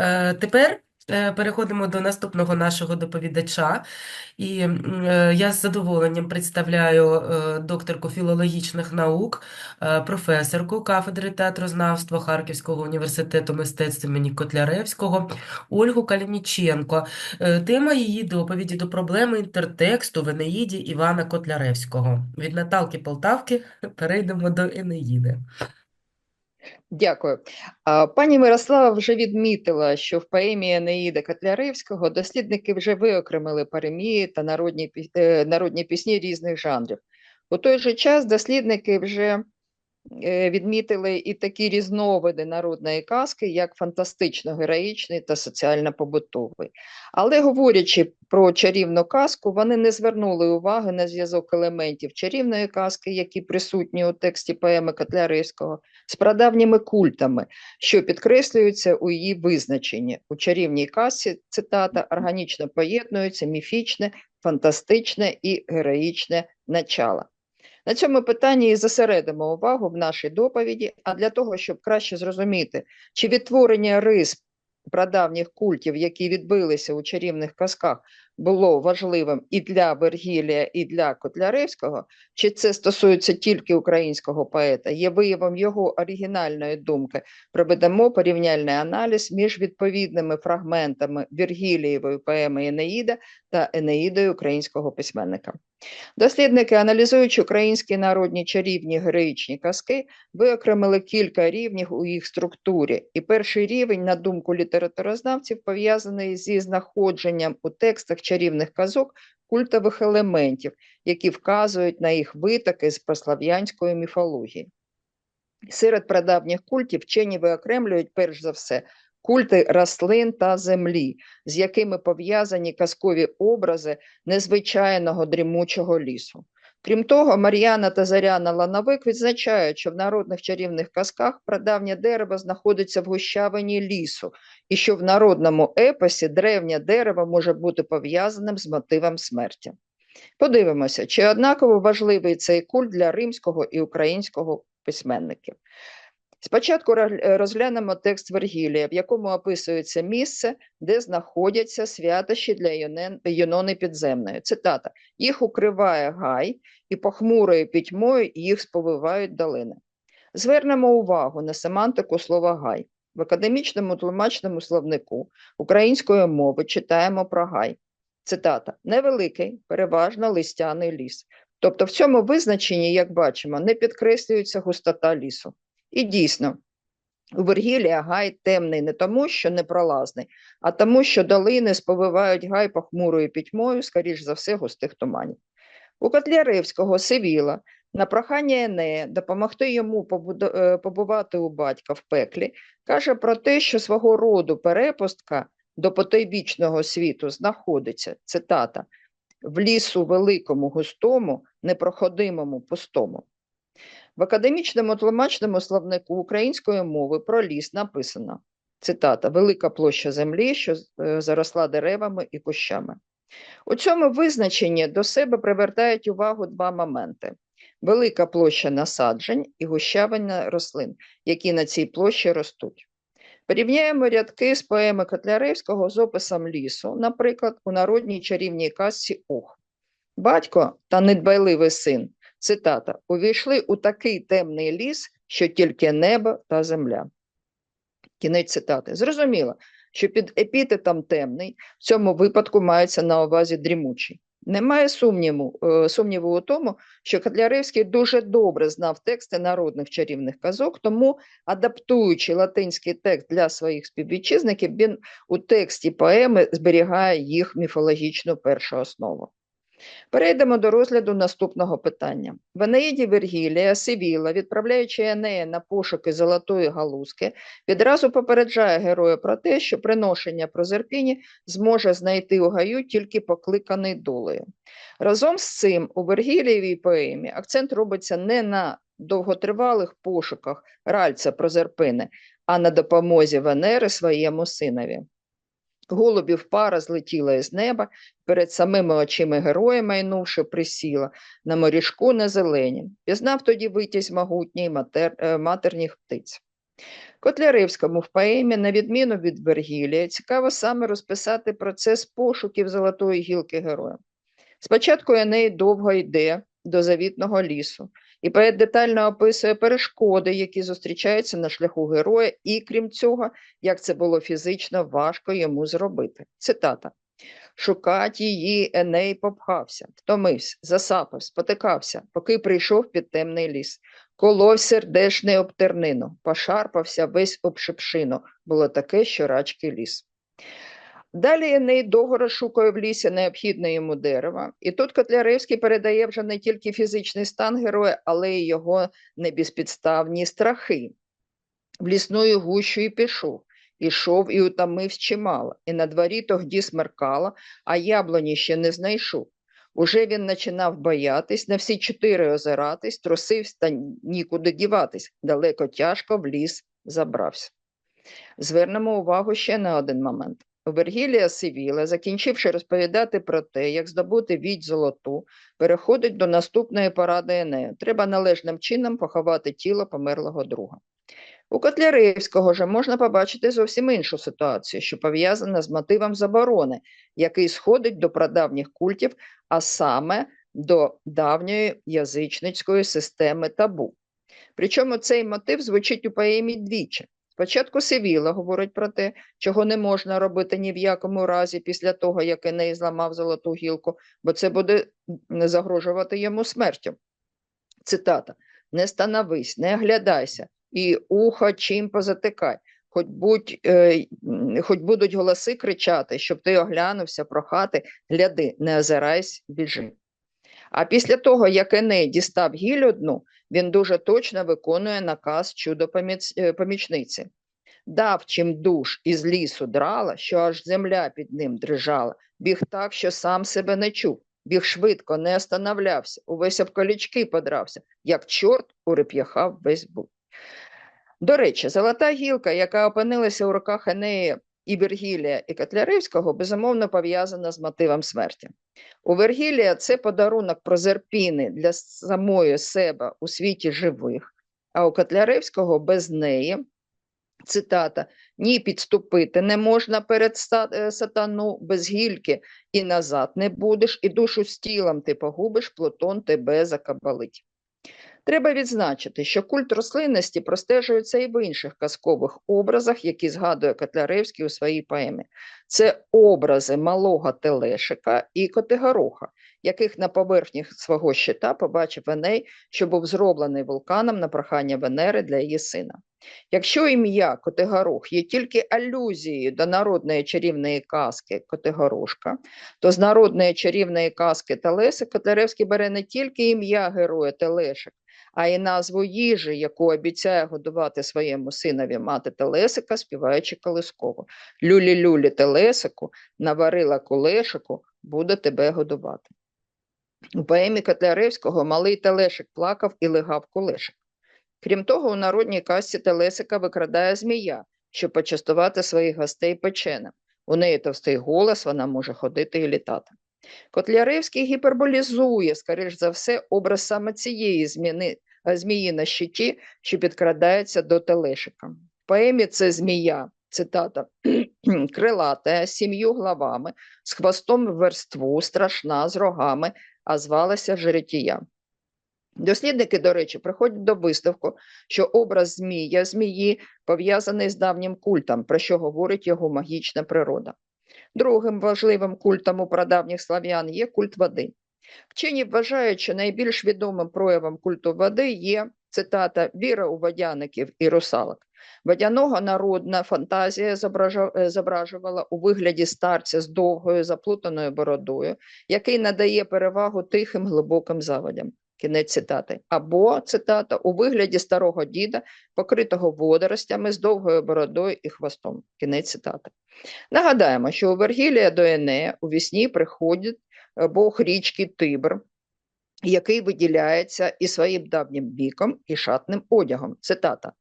Е, Тепер е, переходимо до наступного нашого доповідача. І е, я з задоволенням представляю докторку філологічних наук, професорку кафедри театрознавства Харківського університету мистецтв імені Котляревського Ольгу Калініченко. Тема її доповіді до проблеми інтертексту в Енеїді Івана Котляревського. Від Наталки Полтавки перейдемо до Енеїди. Дякую. Пані Мирослава вже відмітила, що в поемі Енеїда Котляревського дослідники вже виокремили паремії та народні, е, народні пісні різних жанрів. У той же час дослідники вже е, відмітили і такі різновиди народної казки, як фантастично-героїчний та соціально-побутовий. Але говорячи про чарівну казку, вони не звернули уваги на зв'язок елементів чарівної казки, які присутні у тексті поеми Котляревського, з прадавніми культами, що підкреслюються у її визначенні. У чарівній казці, цитата, органічно поєднуються міфічне, фантастичне і героїчне начало. На цьому питанні і зосередимо увагу в нашій доповіді, а для того, щоб краще зрозуміти, чи відтворення рис прадавніх культів, які відбилися у чарівних казках, було важливим і для Вергілія, і для Котляревського, чи це стосується тільки українського поета, є виявом його оригінальної думки, проведемо порівняльний аналіз між відповідними фрагментами Вергілієвої поеми Енеїда та Енеїдою українського письменника. Дослідники, аналізуючи українські народні чарівні героїчні казки, виокремили кілька рівнів у їх структурі. І перший рівень, на думку літературознавців, пов'язаний зі знаходженням у текстах чарівних казок культових елементів, які вказують на їх витоки з прослав'янської міфології. Серед прадавніх культів вчені виокремлюють перш за все культи рослин та землі, з якими пов'язані казкові образи незвичайного дрімучого лісу. Крім того, Мар'яна та Заряна Лановик відзначають, що в народних чарівних казках прадавнє дерево знаходиться в гущавині лісу, і що в народному епосі древнє дерево може бути пов'язаним з мотивом смерті. Подивимося, чи однаково важливий цей культ для римського і українського письменників. Спочатку розглянемо текст Вергілія, в якому описується місце, де знаходяться святощі для Юнони Підземної. Цитата: їх укриває гай, і похмурою пітьмою їх сповивають долини. Звернемо увагу на семантику слова гай. В академічному тлумачному словнику української мови читаємо про гай. Цитата: невеликий, переважно листяний ліс. Тобто в цьому визначенні, як бачимо, не підкреслюється густота лісу. І дійсно, у Вергілія гай темний не тому, що непролазний, а тому, що долини сповивають гай похмурою пітьмою, скоріш за все, густих туманів. У Котляревського Сивіла на прохання Енея допомогти йому е, побувати у батька в пеклі, каже про те, що свого роду перепустка до потойбічного світу знаходиться, цитата, в лісу великому густому, непроходимому пустому. В академічному тлумачному словнику української мови про ліс написано. Цитата. Велика площа землі, що е, заросла деревами і кущами. У цьому визначенні до себе привертають увагу два моменти: велика площа насаджень і гущавина рослин, які на цій площі ростуть. Порівняємо рядки з поеми Котляревського з описом лісу, наприклад, у народній чарівній казці Ох. Батько та недбайливий син цитата, увійшли у такий темний ліс, що тільки небо та земля. Кінець цитати. Зрозуміло, що під епітетом темний в цьому випадку мається на увазі дрімучий. Немає сумніву, е, сумніву у тому, що Котляревський дуже добре знав тексти народних чарівних казок, тому, адаптуючи латинський текст для своїх співвітчизників, він у тексті поеми зберігає їх міфологічну першу основу. Перейдемо до розгляду наступного питання. В Енеїді Вергілія Сивіла, відправляючи Енея на пошуки золотої галузки, відразу попереджає героя про те, що приношення Прозерпіні зможе знайти у гаю тільки покликаний долею. Разом з цим у Вергілієвій поемі акцент робиться не на довготривалих пошуках ральця Прозерпини, а на допомозі Венери своєму синові. Голубів пара злетіла із неба, перед самими очима героя, майнувши, присіла на морішку на зелені. Пізнав тоді витязь могутній матер, е, матерніх птиць. Котляревському в поемі, на відміну від Вергілія, цікаво саме розписати процес пошуків золотої гілки героя. Спочатку Еней довго йде до завітного лісу, і поет детально описує перешкоди, які зустрічаються на шляху героя, і крім цього, як це було фізично важко йому зробити. Цитата. Шукать її Еней попхався, втомився, засапав, спотикався, поки прийшов під темний ліс. Колов сердешний об тернину, пошарпався весь об шипшину. Було таке, що рачки ліс. Далі Еней довго розшукує в лісі необхідне йому дерево, і тут Котляревський передає вже не тільки фізичний стан героя, але й його небезпідставні страхи. В лісною гущу і пішов, ішов і утомився чимало, і на дворі тогді смеркало, а яблуні ще не знайшов. Уже він починав боятись, на всі чотири озиратись, трусився та нікуди діватись, далеко тяжко в ліс забрався. Звернемо увагу ще на один момент. Вергілія Сивіла, закінчивши розповідати про те, як здобути відь золоту, переходить до наступної поради Енея. Треба належним чином поховати тіло померлого друга. У Котляревського же можна побачити зовсім іншу ситуацію, що пов'язана з мотивом заборони, який сходить до прадавніх культів, а саме до давньої язичницької системи табу. Причому цей мотив звучить у поемі двічі. Спочатку Севіла говорить про те, чого не можна робити ні в якому разі після того, як Еней зламав золоту гілку, бо це буде загрожувати йому смертю. Цитата: Не становись, не оглядайся, і ухо чим позатикай, хоч, будь, е, хоч будуть голоси кричати, щоб ти оглянувся, прохати, гляди, не озирайся, біжи. А після того, як Еней дістав гіль одну, він дуже точно виконує наказ чудо-помічниці. Дав чим душ із лісу драла, що аж земля під ним дрижала, біг так, що сам себе не чув, біг швидко, не остановлявся, увесь об колічки подрався, як чорт уреп'яхав весь був. До речі, золота гілка, яка опинилася у руках Енея і Вергілія і Котляревського, безумовно пов'язана з мотивом смерті. У Вергілія це подарунок Прозерпіни для самої себе у світі живих, а у Котляревського без неї. Цитата: ні підступити не можна перед сатану без гільки, і назад не будеш, і душу з тілом ти погубиш, Плутон тебе закабалить. Треба відзначити, що культ рослинності простежується і в інших казкових образах, які згадує Котляревський у своїй поемі. Це образи малого Телешика і Котигороха, яких на поверхні свого щита побачив Еней, що був зроблений вулканом на прохання Венери для її сина. Якщо ім'я Котигорох є тільки алюзією до народної чарівної казки Котигорошка, то з народної чарівної казки Телеси Котляревський бере не тільки ім'я героя Телешик, а й назву їжі, яку обіцяє годувати своєму синові мати Телесика, співаючи колисково. Люлі-люлі Телесику, наварила колешику, буде тебе годувати. У поемі Котляревського малий Телешик плакав і легав колешик. Крім того, у народній казці Телесика викрадає змія, щоб почастувати своїх гостей печенем. У неї товстий голос, вона може ходити і літати. Котляревський гіперболізує, скоріш за все, образ саме цієї зміни, змії на щиті, що підкрадається до Телешика. В поемі це змія, цитата, крилата, сім'ю главами, з хвостом верству, страшна, з рогами, а звалася Жеретія. Дослідники, до речі, приходять до висновку, що образ змія, змії пов'язаний з давнім культом, про що говорить його магічна природа. Другим важливим культом у прадавніх слав'ян є культ води. Вчені вважають, що найбільш відомим проявом культу води є цитата віра у водяників і русалок. Водяного народна фантазія зображувала у вигляді старця з довгою заплутаною бородою, який надає перевагу тихим глибоким заводям. Кінець цитати. Або цитата у вигляді старого діда, покритого водоростями з довгою бородою і хвостом. Кінець цитати. Нагадаємо, що у Вергілія до Енея у вісні приходить бог річки Тибр, який виділяється і своїм давнім віком, і шатним одягом. Цитата.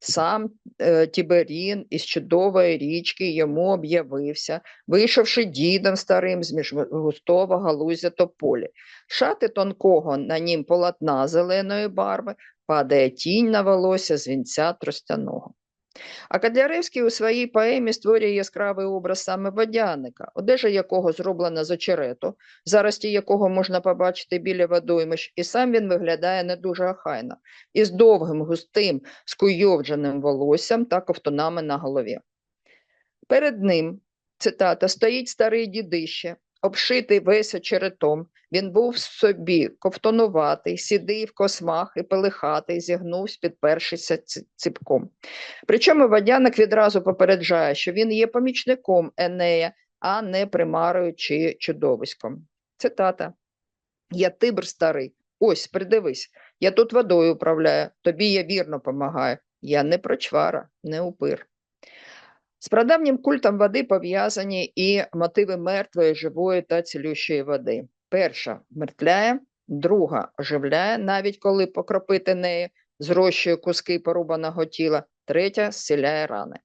Сам е, Тіберін із чудової річки йому об'явився, вийшовши дідом старим з між густого галузя тополі. Шати тонкого на нім полотна зеленої барви, падає тінь на волосся з вінця тростяного. А Котляревський у своїй поемі створює яскравий образ саме водяника, одежа якого зроблена з очерету, зарості якого можна побачити біля водоймищ, і сам він виглядає не дуже охайно, із довгим, густим, скуйовдженим волоссям та ковтунами на голові. Перед ним, цитата, стоїть старий дідище, обшитий весь очеретом. Він був собі ковтонуватий, сідий в космах і пелихатий, зігнувся, підпершися ціпком. Причому водяник відразу попереджає, що він є помічником Енея, а не примарою чи чудовиськом. Цитата. Я тибр старий, ось, придивись, я тут водою управляю, тобі я вірно помагаю. Я не прочвара, не упир. З прадавнім культом води пов'язані і мотиви мертвої, живої та цілющої води. Перша мертвляє, друга оживляє, навіть коли покропити нею, зрощує куски порубаного тіла, третя зціляє рани.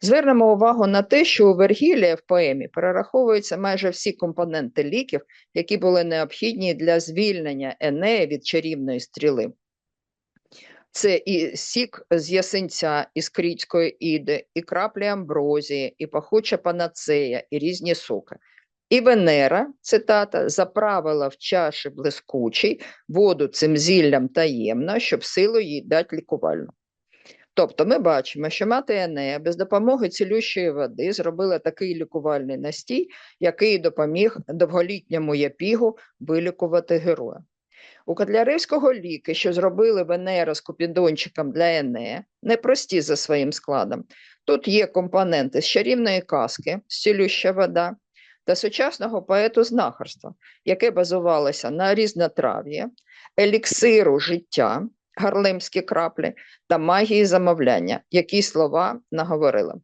Звернемо увагу на те, що у Вергілія в поемі перераховуються майже всі компоненти ліків, які були необхідні для звільнення Енея від чарівної стріли. Це і сік з ясенця із крітської іди, і краплі амброзії, і пахуча панацея, і різні соки. І Венера, цитата, заправила в чаші блискучий воду цим зіллям таємно, щоб силу їй дати лікувальну. Тобто ми бачимо, що мати Енея без допомоги цілющої води зробила такий лікувальний настій, який допоміг довголітньому Япігу вилікувати героя. У Котляревського ліки, що зробили Венера з купідончиком для Енея, непрості за своїм складом. Тут є компоненти з чарівної казки, «Зцілюща вода та сучасного поету знахарства, яке базувалося на різнотрав'ї, еліксиру життя, гарлемські краплі та магії замовляння, які слова наговорили.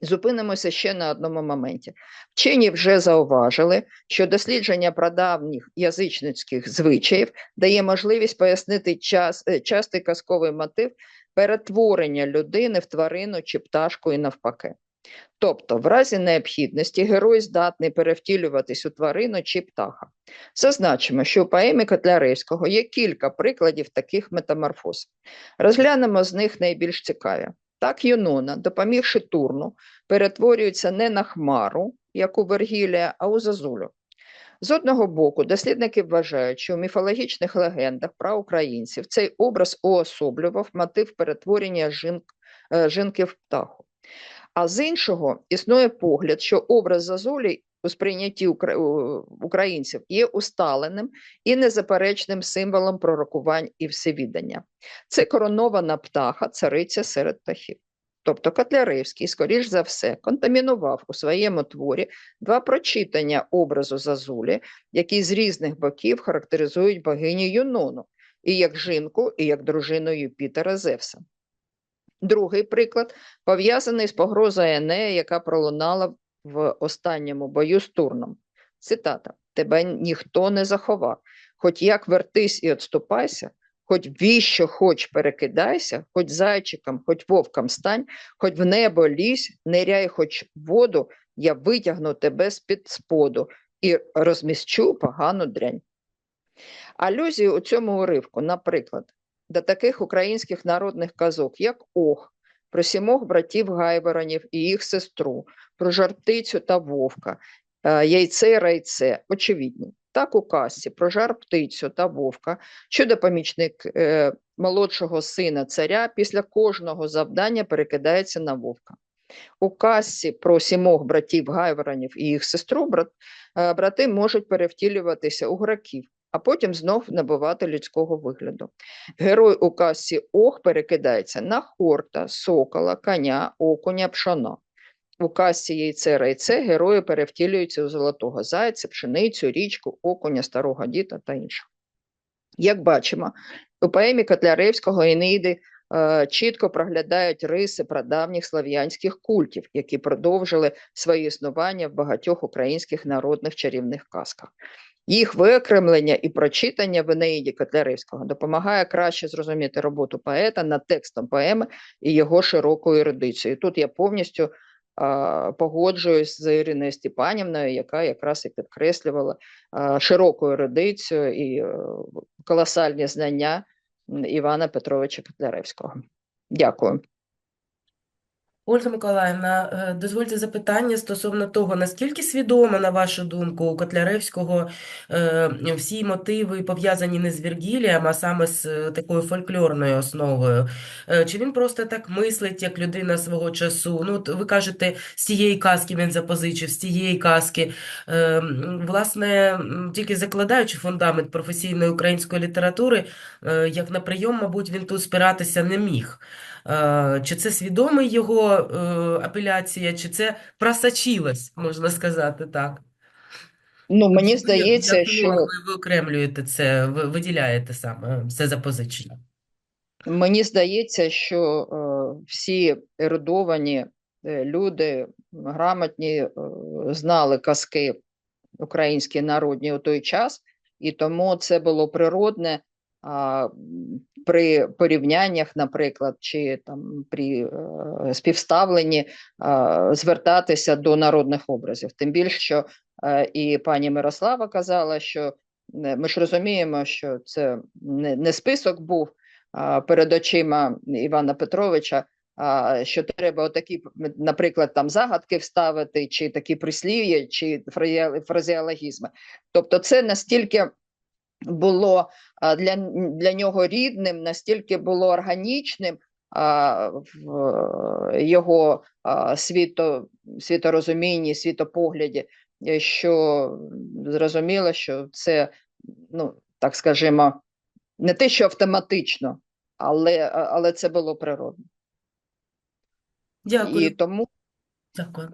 Зупинимося ще на одному моменті. Вчені вже зауважили, що дослідження прадавніх язичницьких звичаїв дає можливість пояснити час, е, частий казковий мотив перетворення людини в тварину чи пташку і навпаки. Тобто, в разі необхідності герой здатний перевтілюватись у тварину чи птаха. Зазначимо, що у поемі Котляревського є кілька прикладів таких метаморфоз. Розглянемо з них найбільш цікаві. Так Юнона, допомігши Турну, перетворюється не на хмару, як у Вергілія, а у Зазулю. З одного боку, дослідники вважають, що у міфологічних легендах про українців цей образ уособлював мотив перетворення жінк, е, жінки в птаху. А з іншого існує погляд, що образ Зазулі у сприйнятті укра- українців є усталеним і незаперечним символом пророкувань і всевідання. Це коронована птаха, цариця серед птахів. Тобто Котляревський, скоріш за все, контамінував у своєму творі два прочитання образу Зазулі, які з різних боків характеризують богиню Юнону і як жінку, і як дружину Юпітера Зевса. Другий приклад пов'язаний з погрозою Енея, яка пролунала в останньому бою з Турном. Цитата: Тебе ніхто не заховав, хоч як вертись і отступайся, хоч віщо хоч перекидайся, хоч зайчиком, хоч вовком стань, хоч в небо лізь, ниряй хоч воду, я витягну тебе з-під споду і розміщу погану дрянь. Алюзії у цьому уривку, наприклад, до таких українських народних казок, як Ох, про сімох братів Гайворонів і їх сестру, про жар-птицю та вовка, е, яйце райце, очевидні. Так у казці про жар-птицю та вовка, чудо-помічник е, молодшого сина царя після кожного завдання перекидається на вовка. У казці про сімох братів Гайворонів і їх сестру брат, е, брати можуть перевтілюватися у граків, а потім знов набувати людського вигляду. Герой у казці Ох перекидається на хорта, сокола, коня, окуня, пшона. У казці яйце райце герої перевтілюються у золотого зайця, пшеницю, річку, окуня, старого діта та інших. Як бачимо, у поемі Котляревського Енеїди е, чітко проглядають риси прадавніх слав'янських культів, які продовжили своє існування в багатьох українських народних чарівних казках. Їх виокремлення і прочитання в Енеїді Котляревського допомагає краще зрозуміти роботу поета над текстом поеми і його широкою ерудицією. Тут я повністю а, погоджуюсь з Іриною Степанівною, яка якраз і підкреслювала а, широку ерудицію і е, колосальні знання Івана Петровича Котляревського. Дякую. Ольга Миколаївна, е, дозвольте запитання стосовно того, наскільки свідомо, на вашу думку, у Котляревського е, всі мотиви пов'язані не з Віргілієм, а саме з е, такою фольклорною основою? Чи він просто так мислить, як людина свого часу? Ну, от ви кажете, з цієї казки він запозичив, з цієї казки. Власне, тільки закладаючи фундамент професійної української літератури, як на прийом, мабуть, він тут спиратися не міг. Чи це свідомий його апеляція, чи це просочилось, можна сказати так? Ну, мені ви, здається, як що ви виокремлюєте це, ви виділяєте саме це запозичення? Мені здається, що е, всі ерудовані е, люди, грамотні, е, знали казки українські народні у той час, і тому це було природне при порівняннях, наприклад, чи там при е, співставленні звертатися до народних образів. Тим більше, що е, і пані Мирослава казала, що е, ми ж розуміємо, що це не, список був перед очима Івана Петровича. Що треба отакі, наприклад, там загадки вставити, чи такі прислів'я, чи фразео- фразеологізми. Тобто, це настільки було для, для нього рідним, настільки було органічним а, в його а, світо, світорозумінні, світопогляді, е, що зрозуміло, що це, ну так скажімо, не те, що автоматично, але, але це було природно. Дякую. І тому Дякую.